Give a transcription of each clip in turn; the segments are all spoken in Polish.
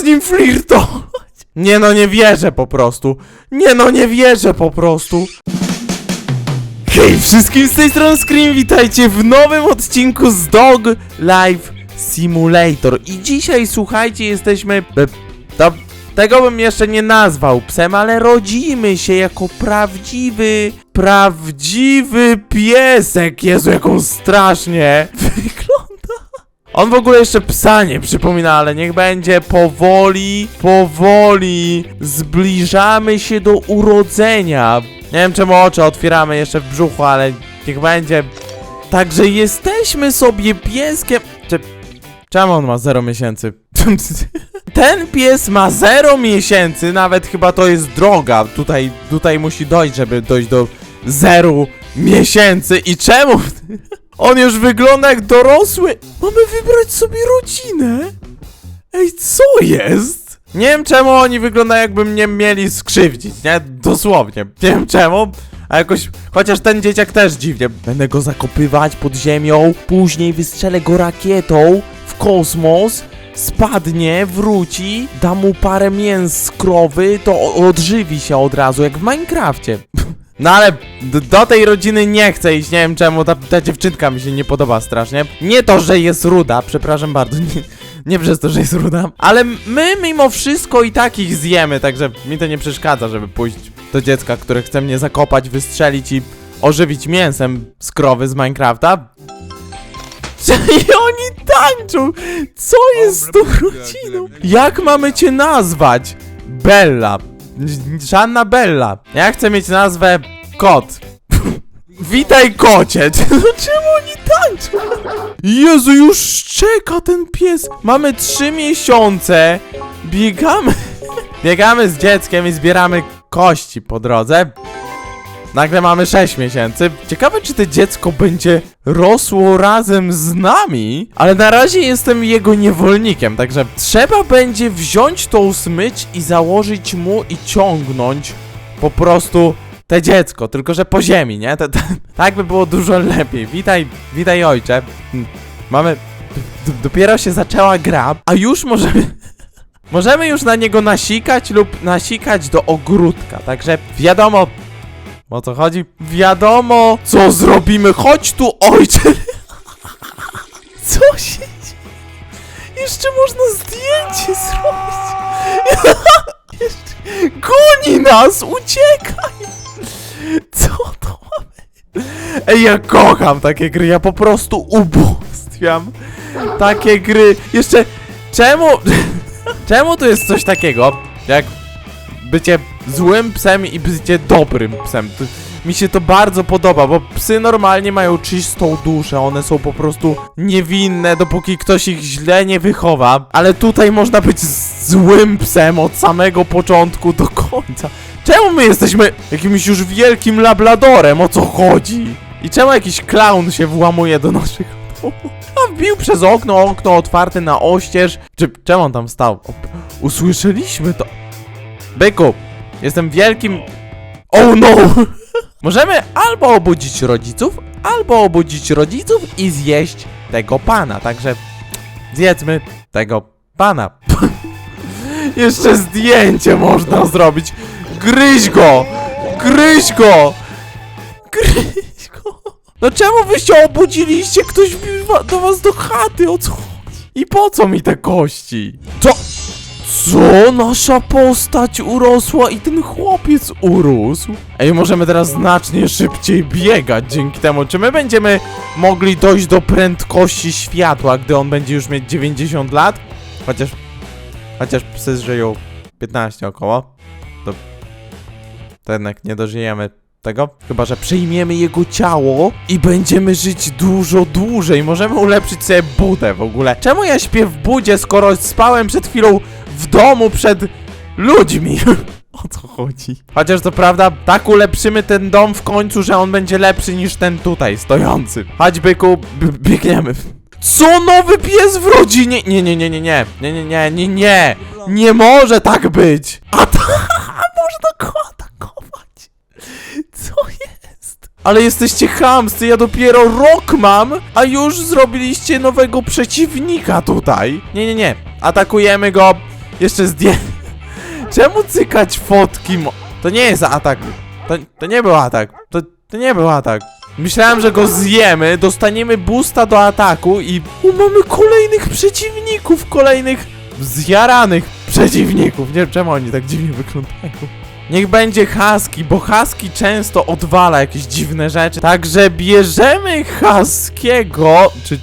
z nim flirtować. Nie no, nie wierzę po prostu. Nie no, nie wierzę po prostu. Hej wszystkim z tej strony Scream, witajcie w nowym odcinku z Dog Life Simulator. I dzisiaj, słuchajcie, jesteśmy... To, tego bym jeszcze nie nazwał psem, ale rodzimy się jako prawdziwy, prawdziwy piesek. Jezu, jak on strasznie wygląda. On w ogóle jeszcze psa nie przypomina, ale niech będzie powoli, powoli zbliżamy się do urodzenia. Nie wiem czemu oczy otwieramy jeszcze w brzuchu, ale niech będzie. Także jesteśmy sobie pieskiem. Cze- Czemu on ma 0 miesięcy? Ten pies ma 0 miesięcy, nawet chyba to jest droga. Tutaj, tutaj musi dojść, żeby dojść do 0 miesięcy. I czemu? On już wygląda jak dorosły. Mamy wybrać sobie rodzinę? Ej, co jest? Nie wiem czemu oni wyglądają jakby mnie mieli skrzywdzić, nie? Dosłownie. Nie wiem czemu, a jakoś... Chociaż ten dzieciak też dziwnie. Będę go zakopywać pod ziemią, później wystrzelę go rakietą w kosmos, spadnie, wróci, dam mu parę mięs z krowy, to odżywi się od razu, jak w Minecrafcie. No ale do tej rodziny nie chcę iść, nie wiem czemu, ta, ta dziewczynka mi się nie podoba strasznie. Nie to, że jest ruda, przepraszam bardzo, nie, nie przez to, że jest ruda, ale my mimo wszystko i tak ich zjemy, także mi to nie przeszkadza, żeby pójść do dziecka, które chce mnie zakopać, wystrzelić i ożywić mięsem z krowy z Minecrafta. I oni tańczą! Co jest z tą rodziną? Jak mamy cię nazwać? Bella. Żadna Bella. Ja chcę mieć nazwę Kot. Witaj kocie! No czemu oni tańczą? Jezu, już czeka ten pies! Mamy trzy miesiące, biegamy, biegamy z dzieckiem i zbieramy kości po drodze. Nagle mamy 6 miesięcy. Ciekawe, czy to dziecko będzie rosło razem z nami. Ale na razie jestem jego niewolnikiem, także trzeba będzie wziąć tą smycz i założyć mu i ciągnąć po prostu te dziecko, tylko że po ziemi, nie? To, to, tak by było dużo lepiej. Witaj, witaj ojcze. Hm, Mamy... Dopiero się zaczęła gra, a już możemy... Możemy już na niego nasikać lub nasikać do ogródka, także wiadomo o co chodzi? Wiadomo, co zrobimy. Chodź tu, ojcze. Co się dzieje? Jeszcze można zdjęcie zrobić. Jeszcze... Goni nas, uciekaj. Co to ma być? Ej, ja kocham takie gry, ja po prostu ubóstwiam takie gry. Jeszcze, czemu... Czemu tu jest coś takiego, jak bycie złym psem i bycie dobrym psem. To, mi się to bardzo podoba, bo psy normalnie mają czystą duszę, one są po prostu niewinne, dopóki ktoś ich źle nie wychowa. Ale tutaj można być złym psem od samego początku do końca. Czemu my jesteśmy jakimś już wielkim labladorem? O co chodzi? I czemu jakiś clown się włamuje do naszych? A wbił przez okno, okno otwarte na oścież. Czy czemu on tam stał? Usłyszeliśmy to. Byku, jestem wielkim... Oh no! Możemy albo obudzić rodziców, albo obudzić rodziców i zjeść tego pana, także zjedzmy tego pana. Jeszcze zdjęcie można zrobić. Gryź go! Gryź go! Gryź go! No czemu wy się obudziliście? Ktoś do was do chaty, o co? I po co mi te kości? Co? Co? Nasza postać urosła i ten chłopiec urósł? Ej, możemy teraz znacznie szybciej biegać dzięki temu. Czy my będziemy mogli dojść do prędkości światła, gdy on będzie już mieć 90 lat? Chociaż... Chociaż psy żyją 15 około. To... To jednak nie dożyjemy tego. Chyba, że przyjmiemy jego ciało i będziemy żyć dużo dłużej. Możemy ulepszyć sobie budę w ogóle. Czemu ja śpię w budzie, skoro spałem przed chwilą w domu przed ludźmi? O co chodzi? Chociaż to prawda, tak ulepszymy ten dom w końcu, że on będzie lepszy niż ten tutaj stojący. Chodź byku, biegniemy. Co nowy pies w rodzinie? Nie, nie, nie, nie, nie, nie, nie, nie, nie, nie. Nie może tak być. A ta, można go atakować. Co jest? Ale jesteście chamscy, ja dopiero rok mam, a już zrobiliście nowego przeciwnika tutaj. Nie, nie, nie. Atakujemy go Jeszcze zdję... Czemu cykać fotki mo... To nie jest atak. To, to nie był atak. To, to nie był atak. Myślałem, że go zjemy, dostaniemy boosta do ataku i... O, mamy kolejnych przeciwników, kolejnych zjaranych przeciwników. Nie wiem, czemu oni tak dziwnie wyglądają. Niech będzie Husky, bo Husky często odwala jakieś dziwne rzeczy. Także bierzemy Huskiego. Czy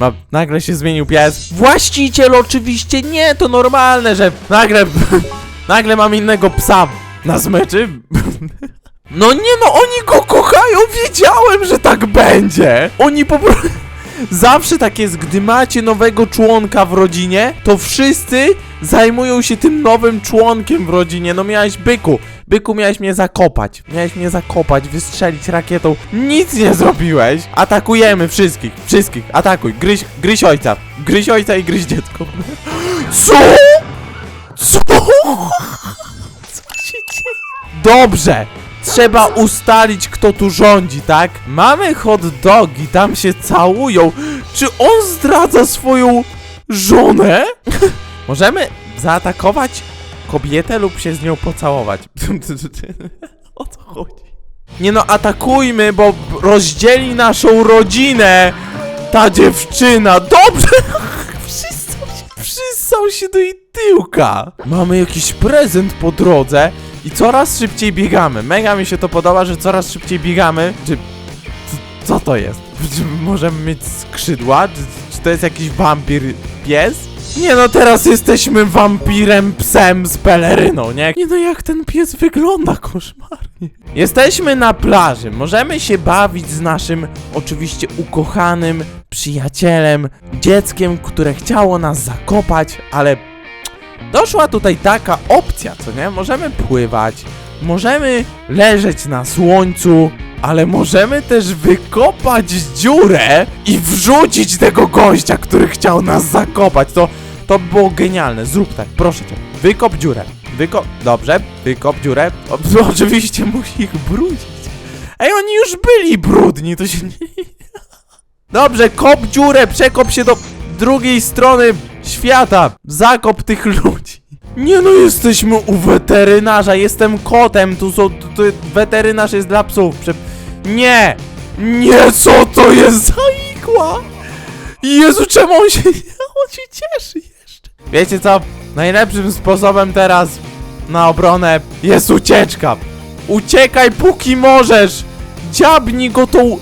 ma, nagle się zmienił pies? Właściciel oczywiście nie, to normalne, że nagle. nagle mam innego psa na zmyczy. No nie no, oni go kochają, wiedziałem, że tak będzie. Oni po prostu... Zawsze tak jest, gdy macie nowego członka w rodzinie, to wszyscy zajmują się tym nowym członkiem w rodzinie. No miałeś byku, byku miałeś mnie zakopać. Miałeś mnie zakopać, wystrzelić rakietą. Nic nie zrobiłeś. Atakujemy wszystkich, wszystkich. Atakuj, gryź, gryź ojca. Gryź ojca i gryź dziecko. Co? Co? Co się dzieje? Dobrze! Trzeba ustalić, kto tu rządzi, tak? Mamy hot dogi, tam się całują. Czy on zdradza swoją żonę? Możemy zaatakować kobietę lub się z nią pocałować. o co chodzi? Nie no, atakujmy, bo rozdzieli naszą rodzinę! Ta dziewczyna! Dobrze! Przystał się, się do jej tyłka! Mamy jakiś prezent po drodze i coraz szybciej biegamy. Mega mi się to podoba, że coraz szybciej biegamy. Czy... Co to jest? Czy możemy mieć skrzydła? Czy, czy to jest jakiś wampir pies? Nie no, teraz jesteśmy wampirem psem z peleryną, nie? Nie no, jak ten pies wygląda koszmarnie. Jesteśmy na plaży, możemy się bawić z naszym, oczywiście ukochanym przyjacielem, dzieckiem, które chciało nas zakopać, ale doszła tutaj taka opcja, co nie? Możemy pływać, możemy leżeć na słońcu, ale możemy też wykopać dziurę i wrzucić tego gościa, który chciał nas zakopać. To, to było genialne. Zrób tak, proszę cię. Wykop dziurę. Wykop... Dobrze, wykop dziurę. O, oczywiście musi ich brudzić. Ej, oni już byli brudni, to się nie... Dobrze, kop dziurę, przekop się do drugiej strony świata. Zakop tych ludzi. Nie no, jesteśmy u weterynarza, jestem kotem, tu są, tu, tu, weterynarz jest dla psów. Prze... Nie! Nie, co to jest za igła? Jezu, czemu on się, on się cieszy jeszcze? Wiecie co? Najlepszym sposobem teraz na obronę jest ucieczka. Uciekaj póki możesz! Dziabnij go tą...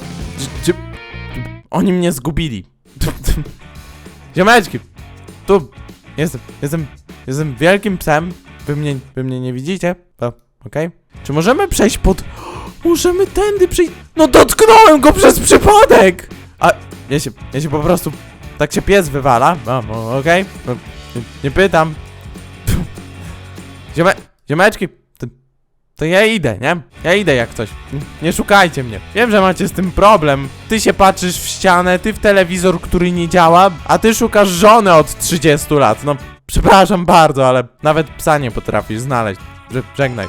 Oni mnie zgubili. Ziomeczki, tu jestem, jestem, jestem wielkim psem. Wy mnie, wy mnie nie widzicie? To, okej? Czy możemy przejść pod... Możemy tędy przejść... No dotknąłem go przez przypadek! A, ja się, ja się po prostu... Tak się pies wywala. No, no, okej? No, nie, nie pytam. Ziome... Ziomeczki, to, to ja idę, nie? Ja idę jak coś. Nie szukajcie mnie. Wiem, że macie z tym problem. Ty się patrzysz w ścianę, ty w telewizor, który nie działa, a ty szukasz żony od 30 lat. No, przepraszam bardzo, ale nawet psa nie potrafisz znaleźć. Że- Żegnaj.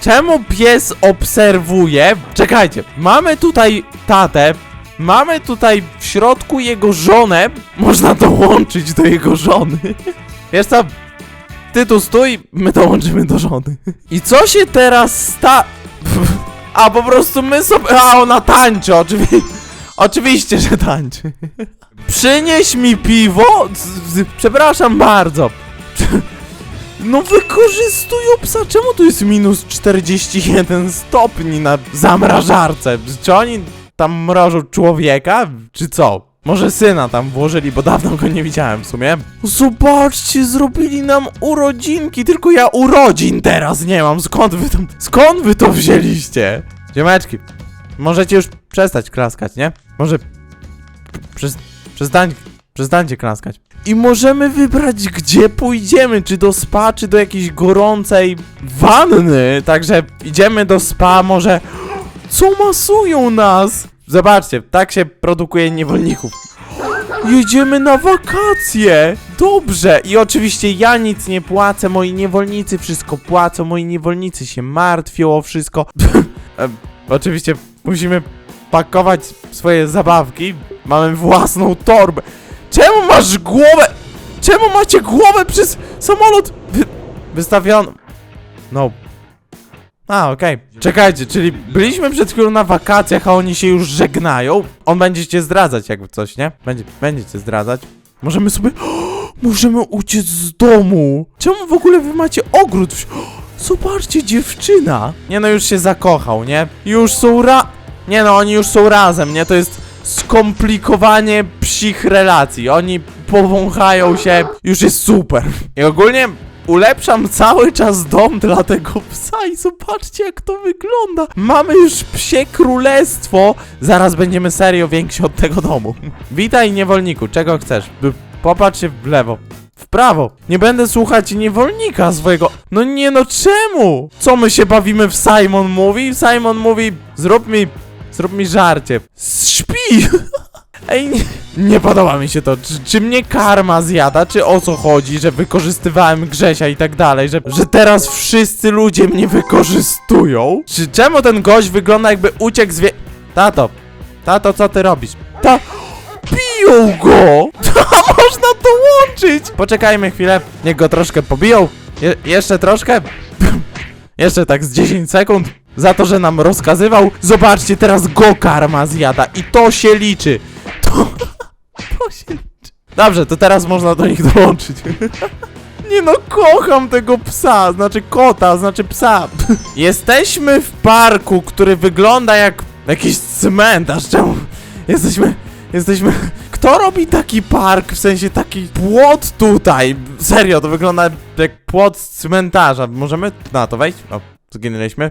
Czemu pies obserwuje? Czekajcie, mamy tutaj tatę, mamy tutaj w środku jego żonę. Można dołączyć do jego żony. Wiesz co? Ty tu stój, my dołączymy do żony. I co się teraz sta... A po prostu my sobie... A ona tańczy, oczywiście. Oczywiście, że tańczy. Przynieś mi piwo. Przepraszam bardzo. No wykorzystują psa. Czemu tu jest minus 41 stopni na zamrażarce? Czy oni tam mrożą człowieka? Czy co? Może syna tam włożyli, bo dawno go nie widziałem w sumie. Zobaczcie, zrobili nam urodzinki, tylko ja urodzin teraz nie mam. Skąd wy tam, skąd wy to wzięliście? Ziomeczki, możecie już przestać klaskać, nie? Może przez, przestań, przestańcie klaskać. I możemy wybrać, gdzie pójdziemy, czy do spa, czy do jakiejś gorącej wanny. Także idziemy do spa, może... Co masują nas? Zobaczcie, tak się produkuje niewolników. Jedziemy na wakacje! Dobrze! I oczywiście ja nic nie płacę, moi niewolnicy wszystko płacą, moi niewolnicy się martwią o wszystko. oczywiście musimy pakować swoje zabawki. Mamy własną torbę. Czemu masz głowę? Czemu macie głowę przez samolot wy, wystawioną? No. A, okej. Czekajcie, czyli byliśmy przed chwilą na wakacjach, a oni się już żegnają? On będzie cię zdradzać jakby coś, nie? Będzie, będzie cię zdradzać. Możemy sobie... możemy uciec z domu! Czemu w ogóle wy macie ogród? Zobaczcie, dziewczyna! Nie no, już się zakochał, nie? Już są ra... Nie no, oni już są razem, nie? To jest skomplikowanie psich relacji. Oni powąchają się, już jest super. I ogólnie ulepszam cały czas dom dla tego psa i zobaczcie jak to wygląda. Mamy już psie królestwo. Zaraz będziemy serio więksi od tego domu. Witaj niewolniku, czego chcesz? Popatrz się w lewo. W prawo. Nie będę słuchać niewolnika swojego. No nie no, czemu? Co my się bawimy w Simon mówi? Simon mówi, zrób mi, zrób mi żarcie. Śpi! Ej, nie, podoba mi się to. Czy, czy mnie karma zjada, czy o co chodzi, że wykorzystywałem Grzesia i tak dalej, że, że teraz wszyscy ludzie mnie wykorzystują? Czy czemu ten gość wygląda jakby uciekł z wie... Tato, tato, co ty robisz? Ta... Biją go! A można to łączyć! Poczekajmy chwilę, niech go troszkę pobiją. Je jeszcze troszkę? Jeszcze tak z 10 sekund. Za to, że nam rozkazywał. Zobaczcie, teraz go karma zjada. I to się liczy. To. Dobrze, to teraz można do nich dołączyć. Nie no, kocham tego psa, znaczy kota, znaczy psa. Jesteśmy w parku, który wygląda jak jakiś cmentarz. Czemu? Jesteśmy, jesteśmy... Kto robi taki park, w sensie taki płot tutaj? Serio, to wygląda jak płot z cmentarza. Możemy na to wejść? O, zginęliśmy.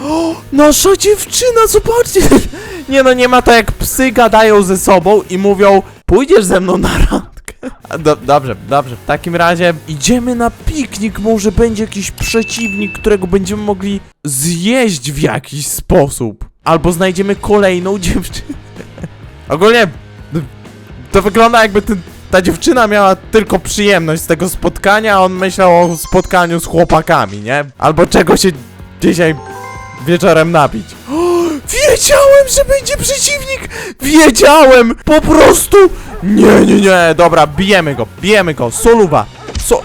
O, nasza dziewczyna, zobaczcie! Nie no, nie ma to jak psy gadają ze sobą i mówią Pójdziesz ze mną na randkę? A, Do, dobrze, dobrze. W takim razie idziemy na piknik. Może będzie jakiś przeciwnik, którego będziemy mogli zjeść w jakiś sposób. Albo znajdziemy kolejną dziewczynę. Ogólnie to wygląda jakby ten, ta dziewczyna miała tylko przyjemność z tego spotkania, a on myślał o spotkaniu z chłopakami, nie? Albo czego się dzisiaj wieczorem napić. Wiedziałem, że będzie przeciwnik! Wiedziałem! Po prostu! Nie, nie, nie, dobra, bijemy go, bijemy go, soluwa! So...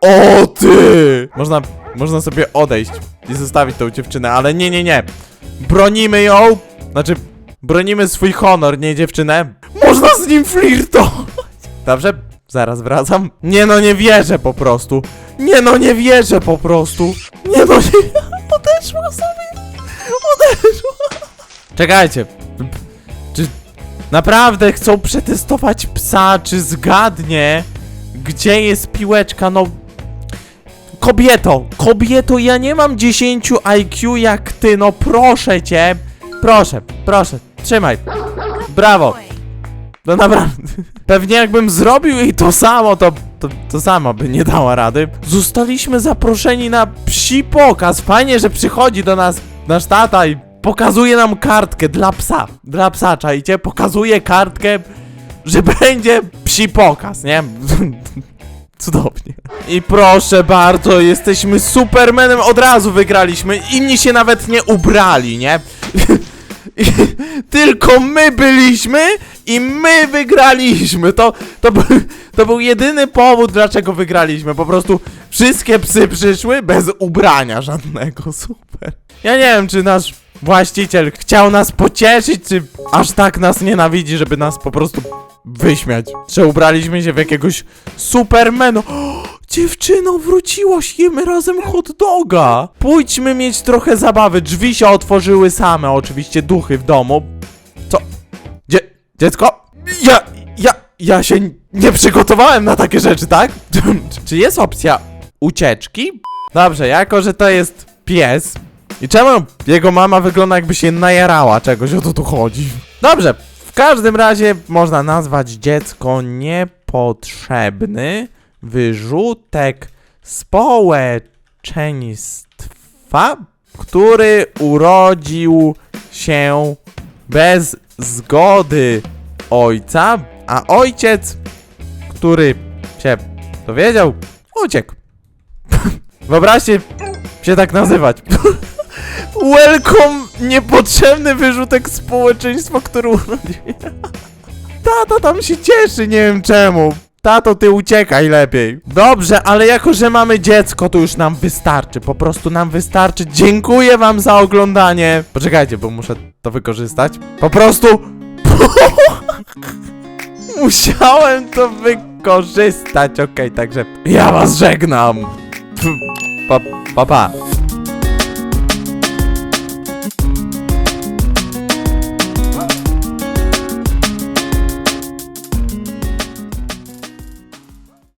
O ty! Można, można sobie odejść i zostawić tą dziewczynę, ale nie, nie, nie. Bronimy ją, znaczy bronimy swój honor, nie dziewczynę. Można z nim flirtować! Dobrze, zaraz wracam. Nie no, nie wierzę po prostu. Nie no, nie wierzę po prostu. Nie no, nie... Odeszła sobie. Odeszła. Czekajcie. Czy naprawdę chcą przetestować psa, czy zgadnie, gdzie jest piłeczka? No... Kobieto, kobieto, ja nie mam 10 IQ jak ty, no proszę cię. Proszę, proszę, trzymaj. Brawo. No naprawdę. Pewnie jakbym zrobił jej to samo, to, to, to sama by nie dała rady. Zostaliśmy zaproszeni na psi pokaz. Fajnie, że przychodzi do nas nasz tata i pokazuje nam kartkę dla psa. Dla psa, czajcie? Pokazuje kartkę, że będzie psi pokaz, nie? Cudownie. I proszę bardzo, jesteśmy Supermanem, od razu wygraliśmy. Inni się nawet nie ubrali, nie? Tylko my byliśmy i my wygraliśmy. To, to, był, to był jedyny powód, dlaczego wygraliśmy. Po prostu wszystkie psy przyszły bez ubrania żadnego. Super. Ja nie wiem, czy nasz właściciel chciał nas pocieszyć, czy aż tak nas nienawidzi, żeby nas po prostu wyśmiać. Że ubraliśmy się w jakiegoś supermenu. Dziewczyno, wróciłaś, jemy razem hot doga. Pójdźmy mieć trochę zabawy. Drzwi się otworzyły same, oczywiście duchy w domu. Dziecko? Ja, ja, ja się nie przygotowałem na takie rzeczy, tak? Czy jest opcja ucieczki? Dobrze, jako że to jest pies. I czemu jego mama wygląda jakby się najarała czegoś, o to tu chodzi? Dobrze, w każdym razie można nazwać dziecko niepotrzebny wyrzutek społeczeństwa, który urodził się bez zgody ojca, a ojciec, który się dowiedział, uciekł. Wyobraźcie się tak nazywać. Welcome, niepotrzebny wyrzutek społeczeństwa, który urodził. Tata tam się cieszy, nie wiem czemu. Tato, ty uciekaj lepiej. Dobrze, ale jako, że mamy dziecko, to już nam wystarczy. Po prostu nam wystarczy. Dziękuję wam za oglądanie. Poczekajcie, bo muszę to wykorzystać. Po prostu... Musiałem to wykorzystać. Okej, także ja was żegnam. Pa, pa, pa.